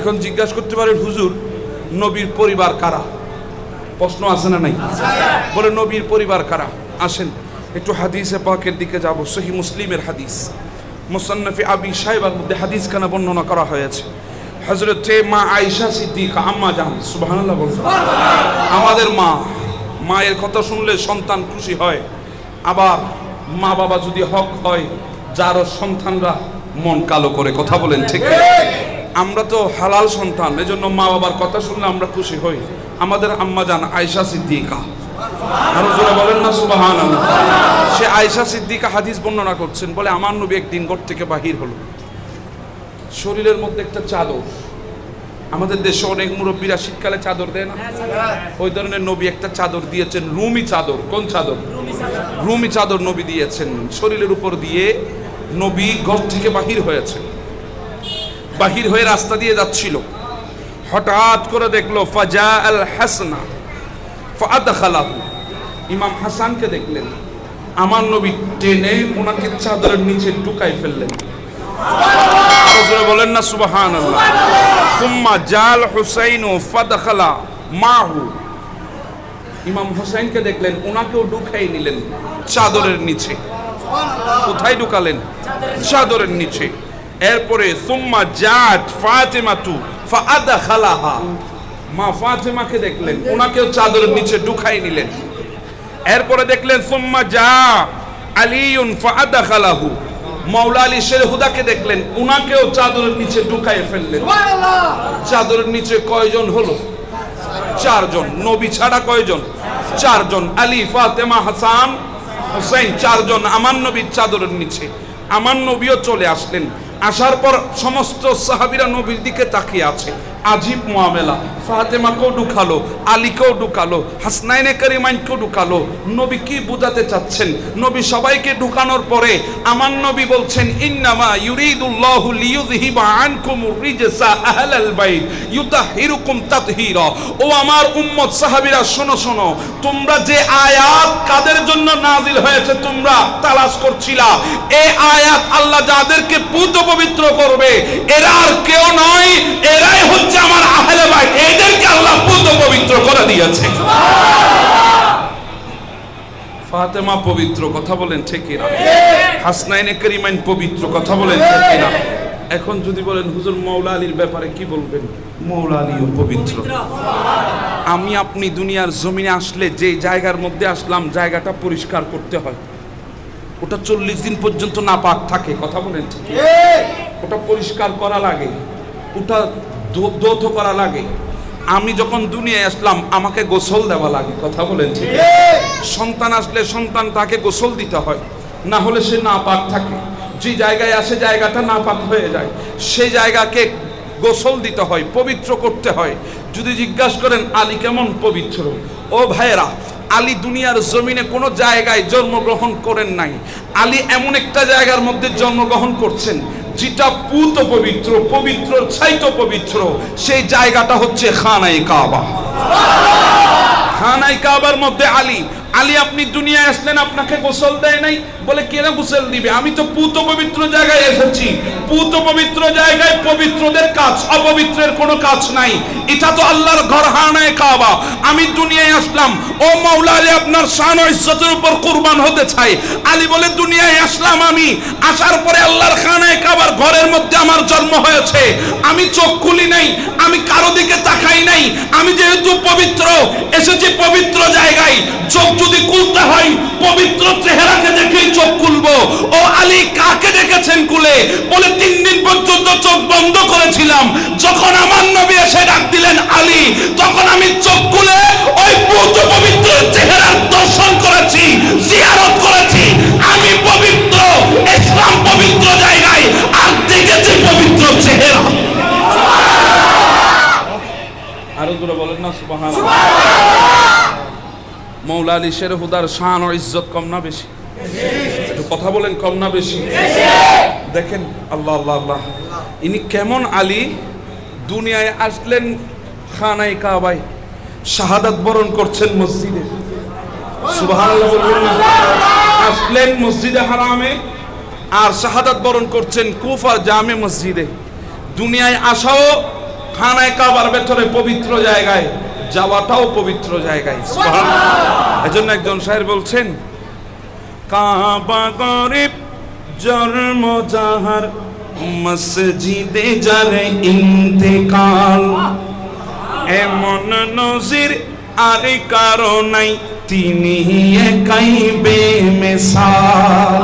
এখন জিজ্ঞাসা করতে পারেন হুজুর, নবীর পরিবার কারা? প্রশ্ন আছে না নাই? বলে, নবীর পরিবার কারা? আসেন, একটু হাদিসে পাকের দিকে যাব সহি মুসলিমের হাদিস। মুসান্নফি আবি সাহেবার মধ্যে হাদিস খানা বর্ণনা করা হয়েছে। হজরত মা আয়েশা সিদ্দিকা, আম্মা জান বলছেন আমাদের মা, মায়ের কথা শুনলে সন্তান খুশি হয়। আবার মা বাবা যদি হক হয়, যারও সন্তানরা মন কালো করে, কথা বলেন ঠিক? আমরা তো হালাল সন্তান এজন্য মা বাবার কথা শুনলে আমরা খুশি হই। আমাদের আম্মা জান আয়েশা সিদ্দিকা। আরও জোরে বলেন না সুবাহান সে আয়েশা সিদ্দিকা হাদিস বর্ণনা করছেন বলে আমার নবী একদিন ঘর থেকে বাহির হলো। শরীরের মধ্যে একটা চাদর। আমাদের দেশে অনেক মুরব্বীরা শীতকালে চাদর দেয় না? ওই ধরনের নবী একটা চাদর দিয়েছেন রুমি চাদর। কোন চাদর। রুমি চাদর নবী দিয়েছেন। শরীরের উপর দিয়ে নবী ঘর থেকে বাহির হয়েছে। বাহির হয়ে রাস্তা দিয়ে যাচ্ছিল। হঠাৎ করে দেখল, ফাজা আল হাসনা ফাদাখালাহু ইমাম হাসানকে দেখলেন। আমার নবী টেনে ওনাকে চাদরের নিচে ঢুকাই ফেললেন। বলেন না সুবাহান সুম্মা জাল হুসাইন ফাদাখালা মাহু। ইমাম হুসাইনকে দেখলেন, ওনাকেও ঢুকাই নিলেন চাদরের নিচে। কোথায় ঢুকালেন? চাদরের নিচে। এরপরে সুম্মা জাত ফাতেমাতু ফাদাখালাহা মা ফাতেমাকে দেখলেন ওনাকেও চাদরের নিচে ঢুকাই নিলেন। এরপরে দেখলেন সুম্মা যা আলিউন ফাদাখালাহু মাওলা আলী শের হুদাকে দেখলেন উনাকেও চাদরের নিচে ঢুকাই ফেললেন। চাদরের নিচে কয়জন হলো? চারজন। নবী ছাড়া কয়জন? চারজন। আলী ফাতেমা হাসান হুসাইন চারজন। আমার নবীর চাদরের নিচে। আমার নবীও চলে আসলেন। আসার পর সমস্ত সাহাবিরা নবীর দিকে তাকিয়ে আছে। আজিব মোয়ামেলা ফাতেমাকেও ঢুকালো আলীকেও ঢুকালো, হাসনাইনে করিমাইনকেও ঢুকালো। নবী কি বুঝাতে চাচ্ছেন? নবী সবাইকে ঢুকানোর পরে আমার নবী বলছেন, ইন্নামা ইউরিদুল্লাহু আনকুম বাইত ও আমার উম্মত সাহাবীরা, শোনো শোনো, তোমরা যে আয়াত কাদের জন্য নাজিল হয়েছে তোমরা তালাশ করছিলা। এই আয়াত আল্লাহ যাদেরকে পুত পবিত্র করবে, এরা আর কেউ নয়, এরাই হচ্ছে আমার আহলে বাইত। এদেরকে আল্লাহ পুত পবিত্র করে দিয়েছে। ফাতেমা পবিত্র কথা বলেন ঠিক কিনা? হাসনাইনে করিমাইন পবিত্র কথা বলেন ঠিক কিনা? এখন যদি বলেন হুজুর মৌলা আলীর ব্যাপারে কি বলবেন? মৌলা আলীও পবিত্র। আমি আপনি দুনিয়ার জমিনে আসলে যে জায়গার মধ্যে আসলাম জায়গাটা পরিষ্কার করতে হয়। ওটা চল্লিশ দিন পর্যন্ত না পাক থাকে কথা বলেন ঠিক। ওটা পরিষ্কার করা লাগে। ওটা ধৌ- করা লাগে। আমি যখন দুনিয়ায় আসলাম আমাকে গোসল দেওয়া লাগে কথা বলেন ঠিক সন্তান আসলে সন্তান তাকে গোসল দিতে হয় না হলে সে না পাক থাকে। যে জায়গায় আসে জায়গাটা না পাক হয়ে যায়। সেই জায়গাকে গোসল দিতে হয় পবিত্র করতে হয়। যদি জিজ্ঞাসা করেন আলী কেমন পবিত্র? ও ভাইয়েরা আলী দুনিয়ার জমিনে কোনো জায়গায় জন্মগ্রহণ করেন নাই। আলী এমন একটা জায়গার মধ্যে জন্মগ্রহণ করছেন যেটা পুত পবিত্র পবিত্র, ছাইত পবিত্র, সেই জায়গাটা হচ্ছে খানাই কাবা। খানাই কাবার মধ্যে আলী আলী, আপনি দুনিয়ায় আসলেন, আপনাকে গোসল দেয় নাই। বলে কেন গোসল দিবে? আমি তো পুত পবিত্র জায়গায় এসেছি। পুত পবিত্র জায়গায় পবিত্রদের কাজ, অপবিত্রের কোনো কাজ নাই। এটা তো আল্লাহর ঘর, হানায় কাবা। আমি দুনিয়ায় আসলাম। ও মাওলা আলী, আপনার শান ও ইজ্জতের উপর কুরবান হতে চাই। আলী বলে, দুনিয়ায় আসলাম আমি। আসার পরে আল্লাহর খানায় কাবার ঘরের মধ্যে আমার জন্ম হয়েছে। আমি চোখ খুলি নাই, আমি কারও দিকে তাকাই নাই। আমি যেহেতু পবিত্র, এসেছি পবিত্র জায়গায়। চোখ যদি খুলতে হয় পবিত্র চেহারাকে দেখেই চোখ খুলবো। ও আলী কাকে দেখেছেন কুলে? বলে তিন দিন পর্যন্ত চোখ বন্ধ করেছিলাম। যখন আমার নবী এসে ডাক দিলেন আলী তখন আমি চোখ খুলে ওই পুত পবিত্র চেহারার দর্শন করেছি জিয়ারত করেছি। আমি পবিত্র ইসলাম পবিত্র জায়গায় আর দেখেছি পবিত্র চেহারা। আরও দূরে বলেন না সুবহান মৌলা আলী শের হুদার শান ও ইজ্জত কম না বেশি। একটু কথা বলেন, কম না বেশি? দেখেন, আল্লাহ আল্লাহ আল্লাহ। ইনি কেমন আলী? দুনিয়ায় আসলেন খানাই কাবাই শাহাদাত বরণ করছেন মসজিদে? আসলেন মসজিদে হারামে আর শাহাদাত বরণ করছেন কুফার জামে মসজিদে। দুনিয়ায় আসাও খানায় কাবার ভেতরে পবিত্র জায়গায়। যাওয়াটাও পবিত্র জায়গায় এজন্য একজন সাহেব বলছেন কাবা গরিব জন্ম যাহার মসজিদে যারে ইন্তেকাল। এমন নজির আর কারও নাই তিনি একাই বেমেসাল।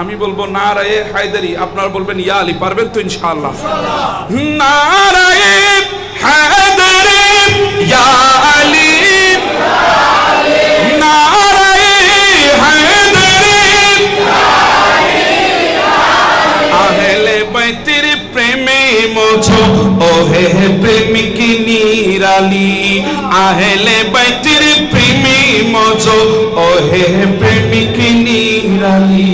আমি বলব নারায়ে হায়দারি আপনারা বলবেন ইয়া আলী পারবেন তো ইনশাআল্লাহ। নারায়ে হায়দারি ইয়া আলী নারায়ে হায়দারি আহলে বাইতের প্রেমে মোছো ওহে প্রেমিক নিরালি আহলে বাইতের প্রেমে মোছো ওহে প্রেমিক নিরালি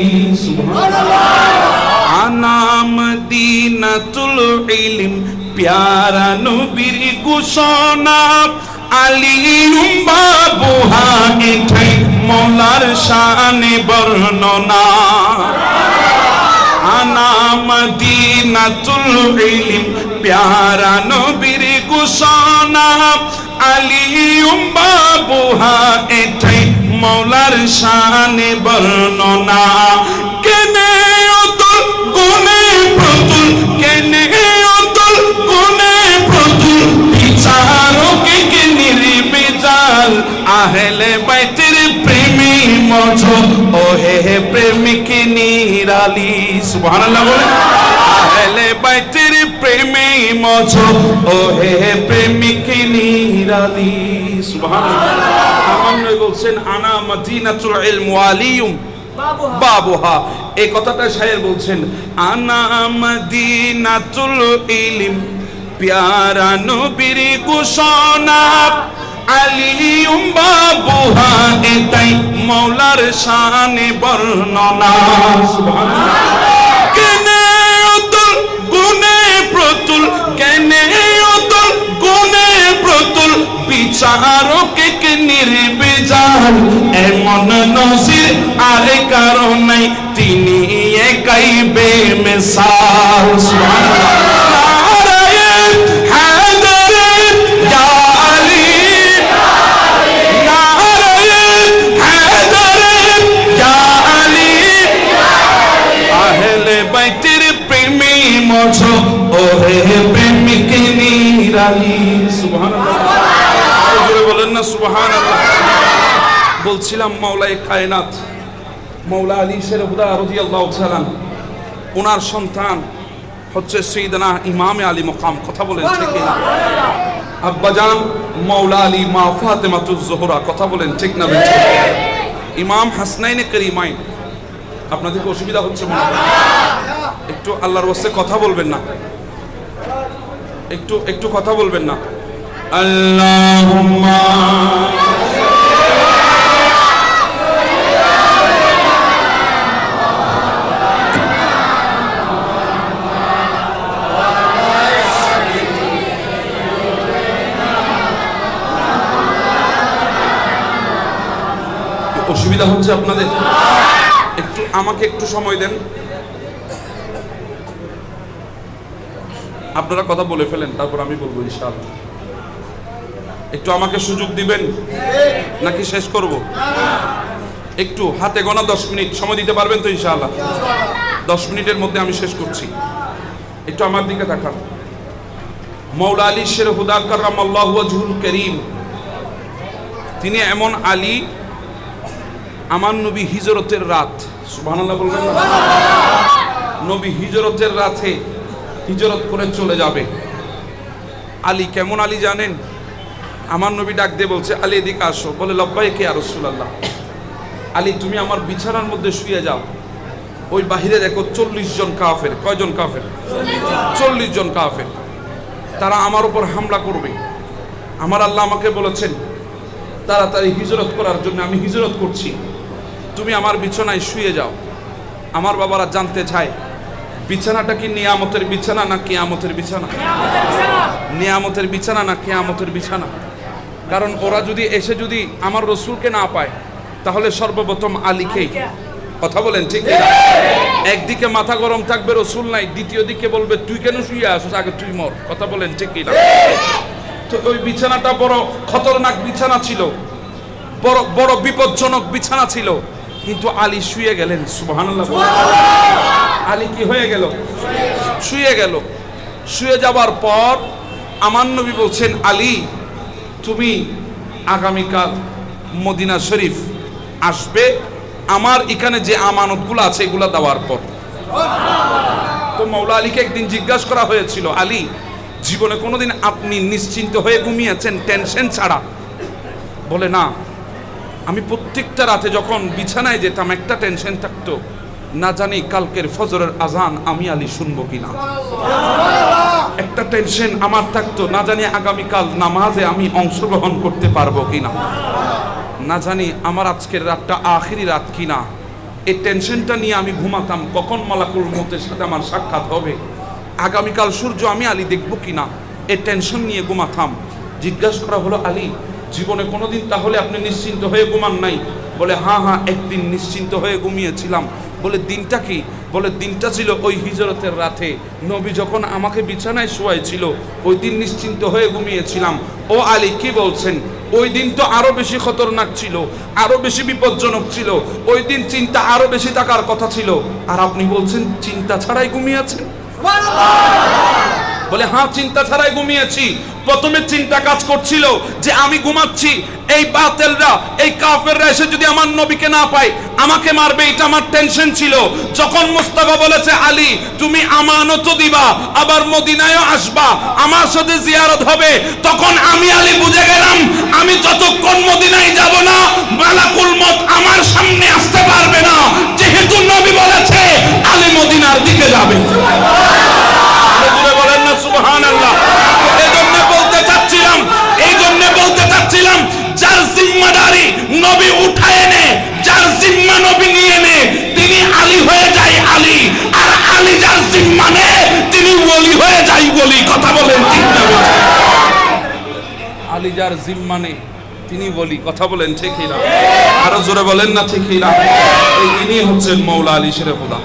আনাম দিনাতুল ইলম প্যারা নবীর ঘোষণা আলিউম বাবুহা এঠাই মৌলার শানে বর্ণনা আনা মদিনাতুল ইলম প্যারা নবীর ঘোষণা আলিউম বাবুহা এঠাই মৌলার শানে বর্ণনা সুবহানাল্লাহ বাইতের প্রেমী মজ। ওহে হে প্রেমিক নিরালি সুবহানাল্লাহ। আমার নবী বলছেন, আনা মদিনাতুল ইলম ওয়ালিয়ুম বাবুহা। এই কথাটা শায়ের বলছেন, আনা মদিনাতুল ইলম, প্যারা নবীর ঘোষণা আলিউম বাবুহা এটাই মৌলার শানে বর্ণনা। কেনে অতুল, গুণে প্রতুল, কেনে অতুল, গুণে প্রতুল, বিচারকে কে নির্বিচার এমন নজির আরে কারও নাই, তিনি একাই বেমিসাল। নারায়ণ মজ ওহে প্রেমিক নিরালি। সুবহানাল্লাহ। বলেন না, সুবহানাল্লাহ। বলছিলাম মাওলাই কায়নাত মৌলা আলী শের হুদা রাদিয়াল্লাহু তাআলা ওনার সন্তান হচ্ছে সৈয়দনা ইমামে আলী মুকাম, কথা বলেন ঠিক না আব্বাজান মৌলা আলী মা ফাতেমাতুজ জোহরা, কথা বলেন ঠিক না? ইমাম হাসনাইনে করিমাইন। আপনাদের অসুবিধা হচ্ছে মনে? একটু আল্লাহর ওয়াস্তে কথা বলবেন না। একটু একটু কথা বলবেন না। অসুবিধা হচ্ছে আপনাদের? আমাকে একটু সময় দেন। আপনারা কথা বলে ফেলেন, তারপর আমি বলব ইনশাআল্লাহ। একটু আমাকে সুযোগ দিবেন? নাকি শেষ করব? একটু হাতে গোনা দশ মিনিট, সময় দিতে পারবেন তো ইনশাআল্লাহ? দশ মিনিটের মধ্যে আমি শেষ করছি। একটু আমার দিকে তাকান। মৌলা আলী শের হুদাকার কার্রাম আল্লাহ ওয়াজহুল করিম, তিনি এমন আলী, আমার নবী হিজরতের রাত। সুবহানাল্লাহ বলবেন নবী হিজরতের রাতে হিজরত করে চলে যাবে। আলী কেমন আলী জানেন? আমার নবী ডাক দিয়ে বলছে, আলী, এদিকে আসো। বলে, লব্বাই কে আর রসুলাল্লাহ? আলী, তুমি আমার বিছানার মধ্যে শুয়ে যাও। ওই বাহিরে দেখো চল্লিশ জন কাফের। কয়জন কাফের? চল্লিশ জন কাফের। তারা আমার উপর হামলা করবে। আমার আল্লাহ আমাকে বলেছেন, তাড়াতাড়ি হিজরত করার জন্য আমি হিজরত করছি। তুমি আমার বিছানায় শুয়ে যাও। আমার বাবারা জানতে চায় বিছানাটা কি নিয়ামতের বিছানা না কেয়ামতের বিছানা? নিয়ামতের বিছানা। না কেয়ামতের বিছানা? কারণ ওরা যদি এসে যদি আমার রসুলকে না পায় তাহলে সর্বপ্রথম আলীকেই কথা বলেন ঠিক একদিকে মাথা গরম থাকবে রসুল নাই দ্বিতীয় দিকে বলবে তুই কেন শুয়ে আসিস? আগে তুই মর। কথা বলেন ঠিক না তো ওই বিছানাটা বড় খতরনাক বিছানা ছিল। বড় বড় বিপজ্জনক বিছানা ছিল। কিন্তু আলী শুয়ে গেলেন সুবহানাল্লাহ বলেন। আলী কি হয়ে গেল? শুয়ে গেল। শুয়ে যাবার পর আমার নবী বলছেন আলী তুমি আগামীকাল মদিনা শরীফ আসবে। আমার এখানে যে আমানতগুলো আছে এগুলো দেওয়ার পর। তো মৌলা আলীকে একদিন জিজ্ঞাসা করা হয়েছিল আলী জীবনে কোনোদিন আপনি নিশ্চিন্ত হয়ে ঘুমিয়েছেন? টেনশন ছাড়া? বলে না। আমি প্রত্যেকটা রাতে যখন বিছানায় যেতাম, একটা টেনশন থাকতো, না জানি কালকের ফজরের আজান আমি আলী শুনব কিনা। একটা টেনশন আমার থাকতো, না জানি আগামীকাল নামাজে আমি অংশগ্রহণ করতে পারব কিনা। না জানি আমার আজকের রাতটা আখিরি রাত কিনা। এই টেনশনটা নিয়ে আমি ঘুমাতাম, কখন মালাকুল মতের সাথে আমার সাক্ষাৎ হবে? আগামীকাল সূর্য আমি আলী দেখব কিনা? এই টেনশন নিয়ে ঘুমাতাম। জিজ্ঞাসা করা হলো, আলী জীবনে কোনোদিন তাহলে আপনি নিশ্চিন্ত হয়ে ঘুমান নাই। বলে হ্যাঁ হ্যাঁ একদিন নিশ্চিন্ত হয়ে ঘুমিয়েছিলাম। বলে, দিনটা কি? বলে, দিনটা ছিল ওই হিজরতের রাতে। নবী যখন আমাকে বিছানায় শোয়াই ছিল ওই দিন নিশ্চিন্ত হয়ে ঘুমিয়েছিলাম। ও আলী কি বলছেন? ওই দিন তো আরও বেশি খতরনাক ছিল, আরও বেশি বিপজ্জনক ছিল। ওই দিন চিন্তা আরও বেশি থাকার কথা ছিল। আর আপনি বলছেন, চিন্তা ছাড়াই ঘুমিয়েছেন? বলে হ্যাঁ চিন্তা ছাড়াই ঘুমিয়েছি। প্রথমে চিন্তা কাজ করছিল যে আমি ঘুমাচ্ছি এই বাতেলরা এই কাফেররা এসে যদি আমার নবীকে না পায় আমাকে মারবে এটা আমার টেনশন ছিল। যখন মুস্তাফা বলেছে আলী তুমি আমানত দিবা আবার মদিনায়ও আসবা আমার সাথে জিয়ারত হবে। তখন আমি আলী বুঝে গেলাম আমি যতক্ষণ মদিনায় যাব না মালাকুল মত আমার সামনে আসতে পারবে না। যেহেতু নবী বলেছে আলী মদিনার দিকে যাবে। বলেন না সুবহান নবী উঠায় নে যার জিম্মা নবী নিয়ে নে তিনি আলী হয়ে যায় আলী। আর আলী যার জিম্মা নে তিনি ওলি হয়ে যায় ওলি। কথা বলেন ঠিক না? আলী যার জিম্মা নে তিনি বলি কথা বলেন ঠিকই না আরও জোরে বলেন না ঠিকই না ইনি হচ্ছেন মৌলা আলী শেরে খুদা।